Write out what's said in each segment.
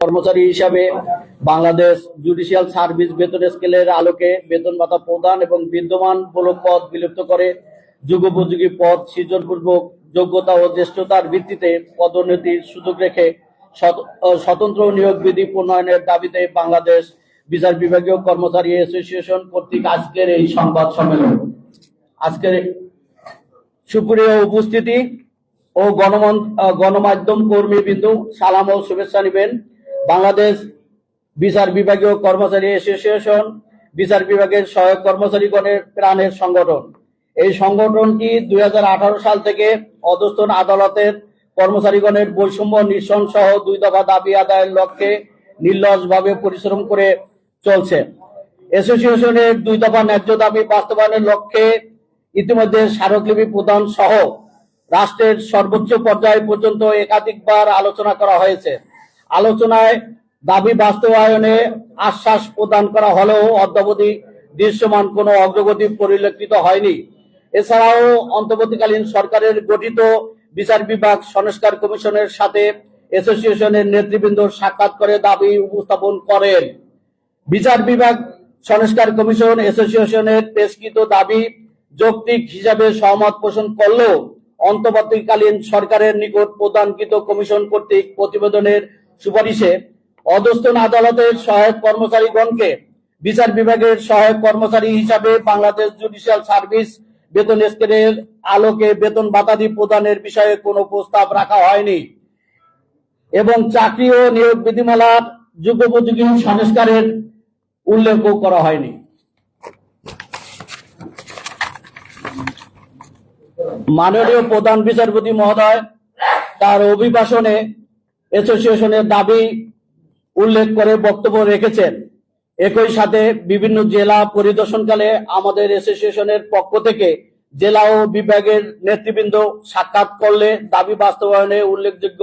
কর্মচারী হিসাবে Bangladesh judicial service বেতন স্কেলের আলোকে বেতন ভাতা প্রদান এবং বিদ্যমান মূলক পদ বিলুপ্ত করে যুগোপযোগী পদ সৃজনপূর্বক যোগ্যতা ও জ্যেষ্ঠতার ভিত্তিতে পদোন্নতির সুযোগ রেখে স্বতন্ত্র নিয়োগ বিধি প্রণয়নের দাবিতে বাংলাদেশ বিচার বিভাগীয় কর্মচারী অ্যাসোসিয়েশন কর্তৃক আজকের এই সংবাদ সম্মেলন। আজকের সুপ্রিয় উপস্থিতি ও গণমাধ্যম কর্মীবৃন্দু, সালাম ও শুভেচ্ছা নেবেন। বাংলাদেশ বিচার বিভাগীয় কর্মচারী অ্যাসোসিয়েশন, বিচার বিভাগের সহায়ক কর্মচারীগণের প্রাণের সংগঠন। এই সংগঠনটি দুই হাজার আঠারো সাল থেকে অধস্থন আদালতের কর্মচারীগণের বৈষম্য নিঃসন সহ দুই দফা দাবি আদায়ের লক্ষ্যে নির্লসভাবে পরিশ্রম করে চলছে। অ্যাসোসিয়েশনের দুই দফা ন্যায্য দাবি বাস্তবায়নের লক্ষ্যে ইতিমধ্যে স্মারকলিপি প্রদান সহ রাষ্ট্রের সর্বোচ্চ পর্যায় পর্যন্ত একাধিকবার আলোচনা করা হয়েছে। আলোচনায় দাবি বাস্তবায়নে আশ্বাস প্রদান করা হলেও অদ্যাবধি দৃশ্যমান কোনো অগ্রগতি পরিলক্ষিত হয়নি। এছাড়াও অন্তর্বর্তীকালীন সরকারের গঠিত বিচার বিভাগ সংস্কার কমিশনের সাথে অ্যাসোসিয়েশনের নেতৃবৃন্দ সাক্ষাৎ করে দাবি উপস্থাপন করেন। বিচার বিভাগ সংস্কার কমিশন অ্যাসোসিয়েশনের পেশকৃত দাবি যৌক্তিক হিসাবে সহমত পোষণ করলেও অন্তর্বর্তীকালীন সরকারের নিকট প্রদানকৃত কমিশন কর্তৃক প্রতিবেদনের সুপারিশে অধস্থন আদালতের সহায়ক কর্মচারীগণকে বিচার বিভাগের সহায়ক কর্মচারী হিসাবে বাংলাদেশ জুডিশিয়াল সার্ভিস বেতন স্কেলের আলোকে বেতন বাতাদি প্রদানের বিষয়ে কোনো প্রস্তাব রাখা হয়নি এবং চাকরি ও নিয়োগ বিধিমালার যুগোপযোগী সংস্কারের উল্লেখ করা হয়নি। মাননীয় প্রধান বিচারপতি মহোদয়, তার অভিভাষণে অ্যাসোসিয়েশনের দাবি উল্লেখ করে বক্তব্য রেখেছেন। একই সাথে বিভিন্ন জেলা পরিদর্শনকালে আমাদের অ্যাসোসিয়েশনের পক্ষ থেকে জেলা ও বিভাগের নেতৃবৃন্দ সাক্ষাৎ করলে দাবি বাস্তবায়নে উল্লেখযোগ্য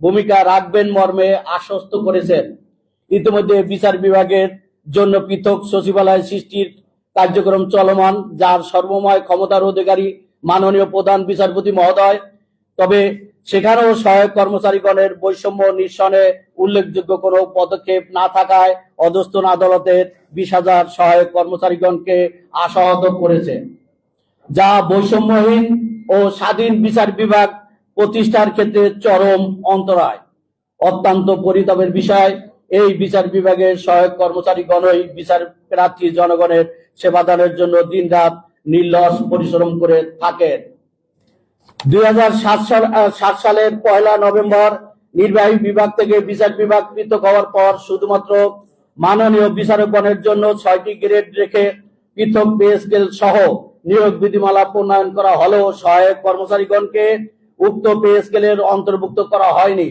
ভূমিকা রাখবেন মর্মে আশ্বস্ত করেছেন। ইতিমধ্যে বিচার বিভাগের জন্য পৃথক সচিবালয় সৃষ্টির কার্যক্রম চলমান, যার সর্বময় ক্ষমতার অধিকারী মাননীয় প্রধান বিচারপতি মহোদয় তবে সেখানেও সহায়ক কর্মচারীগণের বৈষম্য নিঃসনে উল্লেখযোগ্য কোনো পদক্ষেপ না থাকায় অধস্থন আদালতের বিশ হাজার সহায়ক কর্মচারীগণকে আশাহত করেছে। যা বৈষম্যহীন ও স্বাধীন বিচার বিভাগ প্রতিষ্ঠার ক্ষেত্রে চরম অন্তরায়। অত্যন্ত পরিতাপের বিষয়, এই বিচার বিভাগের সহায়ক কর্মচারীগণই বিচার প্রার্থী জনগণের সেবাদানের জন্য দিনরাত নির্লস পরিশ্রম করে থাকেন। দুই সালের পয়লা নভেম্বর নির্বাহী বিভাগ থেকে বিচার বিভাগ পৃথক হওয়ার পর শুধুমাত্র মাননীয় বিচারকগণের জন্য ছয়টি গ্রেড রেখে পৃথক পে স্কেল সহ নিয়োগ বিধিমালা প্রণয়ন করা হলেও সহায়ক কর্মচারীগণকে উক্ত পে স্কেলের অন্তর্ভুক্ত করা হয়নি।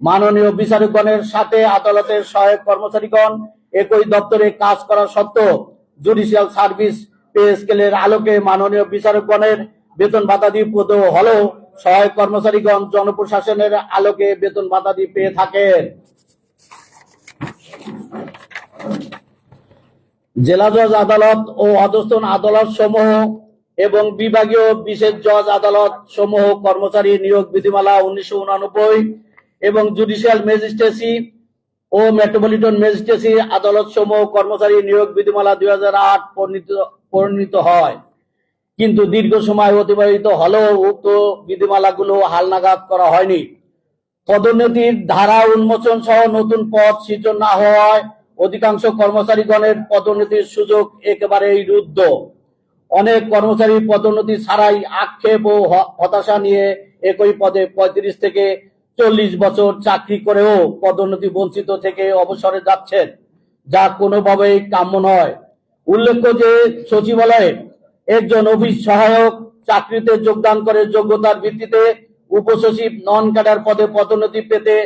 মাননীয় বিচারকগণের সাথে আদালতের সহায়ক কর্মচারীগণ একই দপ্তরে কাজ করা সত্ত্বেও জুডিশিয়াল সার্ভিস পে স্কেলের আলোকে মাননীয় বিচারকগণের বেতন ভাতাদি প্রদ হলেও সহায়ক কর্মচারীগণ জনপ্রশাসনের আলোকে বেতন ভাতাদি পেয়ে থাকেন। জেলা জজ আদালত ও অধস্থন আদালত সমূহ এবং বিভাগীয় বিশেষ জজ আদালত সমূহ কর্মচারী নিয়োগ বিধিমালা উনিশশো এবং জুডিশিয়াল ম্যাজিস্ট্রেসি ও মেট্রোপলিটন ম্যাজিস্ট্রেসি আদালত সমূহ কর্মচারী নিয়োগ বিধিমালা দুই হাজার আট পরিণত হয়। কিন্তু দীর্ঘ সময় অতিবাহিত হলেও উক্ত বিধিমালাগুলো হালনাগাদ করা হয়নি। পদোন্নতির ধারা উন্মোচন সহ নতুন পদ সৃজন না হওয়ায় অধিকাংশ কর্মচারীগণের পদোন্নতির সুযোগ একেবারেই রুদ্ধ। অনেক কর্মচারী পদোন্নতি ছাড়াই আক্ষেপ ও হতাশা নিয়ে একই পদে পঁয়ত্রিশ থেকে চল্লিশ বছর চাকরি করেও পদোন্নতি বঞ্চিত থেকে অবসরে যাচ্ছেন, যা কোনোভাবেই কাম্য নয়। উল্লেখ্য যে সচিবালয়ে একজন অফিস সহায়ক চাকরিতে যোগদান করে যোগ্যতার ভিত্তিতে উপসচিব নন ক্যাডার পদে পদোন্নতি পেতে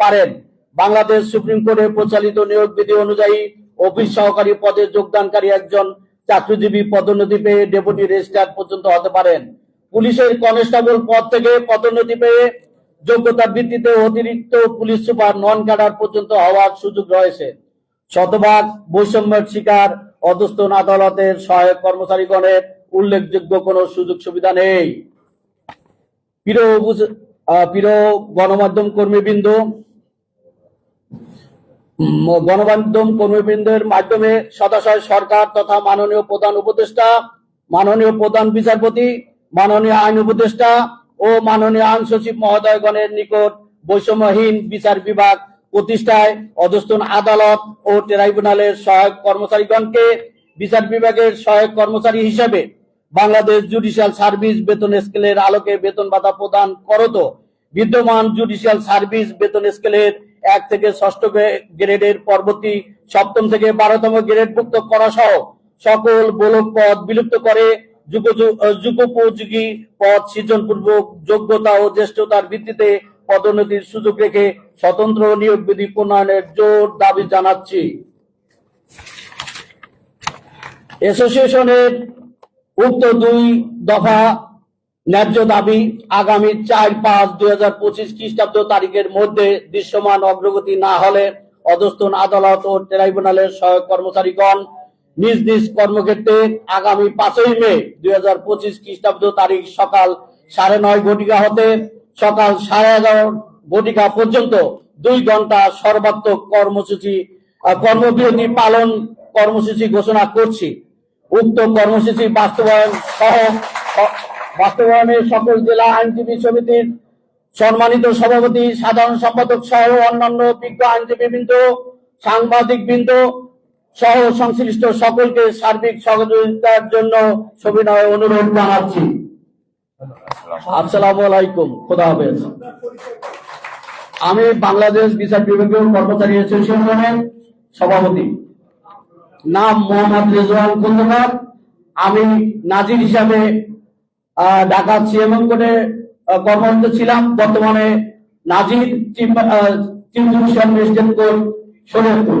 পারেন। বাংলাদেশ সুপ্রিম কোর্টে প্রচালিত নিয়োগ বিধি অনুযায়ী অফিস সহকারী পদে যোগদানকারী একজন চাকরিজীবী পদোন্নতি পেয়ে ডেপুটি রেজিস্ট্রার পর্যন্ত হতে পারেন। পুলিশের কনস্টেবল পদ থেকে পদোন্নতি পেয়ে যোগ্যতার ভিত্তিতে অতিরিক্ত পুলিশ সুপার নন ক্যাডার পর্যন্ত হওয়ার সুযোগ রয়েছে। শতভাগ বৈষম্যের শিকার অধস্থন আদালতের সহায়ক কর্মচারীগণের উল্লেখযোগ্য কোনো সুযোগ সুবিধা নেই। প্রিয় গণমাধ্যম কর্মীবৃন্দ গণমাধ্যম কর্মীবৃন্দের মাধ্যমে সদাশয় সরকার তথা মাননীয় প্রধান উপদেষ্টা, মাননীয় প্রধান বিচারপতি, মাননীয় আইন উপদেষ্টা ও মাননীয় আইন সচিব মহোদয়গণের নিকট বৈষম্যহীন বিচার বিভাগ প্রতিষ্ঠায় অধস্থন আদালত ও ট্রাইব্যুনালের সহায়ক কর্মচারীগণকে বিচার বিভাগের সহায়ক কর্মচারী হিসেবে বাংলাদেশ জুডিশিয়াল সার্ভিস বেতন স্কেলের আলোকে বেতন ভাতা প্রদান করত। বিদ্যমান জুডিশিয়াল সার্ভিস বেতন স্কেলের এক থেকে ষষ্ঠ গ্রে- গ্রেডের পরবর্তী সপ্তম থেকে বারোতম গ্রেডভুক্ত করা সহ সকল বলক পদ বিলুপ্ত করে যুগোপযোগী পদ সৃজনপূর্বক যোগ্যতা ও জ্যেষ্ঠতার ভিত্তিতে পদোন্নতির সুযোগ রেখে স্বতন্ত্র নিয়োগ বিধি প্রণয়নের জোর দাবি জানাচ্ছি। অ্যাসোসিয়েশনের উক্ত দুই দফা ন্যায্য দাবি আগামী চার পাঁচ দুই হাজার পঁচিশ খ্রিস্টাব্দ তারিখের মধ্যে দৃশ্যমান অগ্রগতি না হলে অধস্থন আদালত ও ট্রাইব্যুনালের সহায়ক কর্মচারীগণ নিজ নিজ কর্মক্ষেত্রে আগামী পাঁচই মে দুই হাজার পঁচিশ খ্রিস্টাব্দ তারিখ সকাল সাড়ে নয় ঘটিকা হতে সকাল সাড়ে এগারো বটিকা পর্যন্ত দুই ঘণ্টা সর্বাত্মক কর্মসূচি কর্মবিরতি পালন কর্মসূচি ঘোষণা করছি। উক্ত কর্মসূচি বাস্তবায়ন সহ বাস্তবায়নের সকল জেলা আইনজীবী সমিতির সম্মানিত সভাপতি, সাধারণ সম্পাদক সহ অন্যান্য বিজ্ঞ আইনজীবী বৃন্দ সাংবাদিক বৃন্দ সহ সংশ্লিষ্ট সকলকে সার্বিক সহযোগিতার জন্য সবিনয় অনুরোধ জানাচ্ছি। আসসালামু আলাইকুম, খোদা হাফেজ। আমি বাংলাদেশ বিচার বিভাগীয় কর্মচারী অ্যাসোসিয়েশনের সভাপতি, নাম মোহাম্মদ রেজওয়ান খন্দকার আমি নাজির হিসাবে ঢাকা সিএমএম কোর্টে কর্মরত ছিলাম। বর্তমানে নাজির চিফ জুডিশিয়াল কোর্ট শরীয়তপুর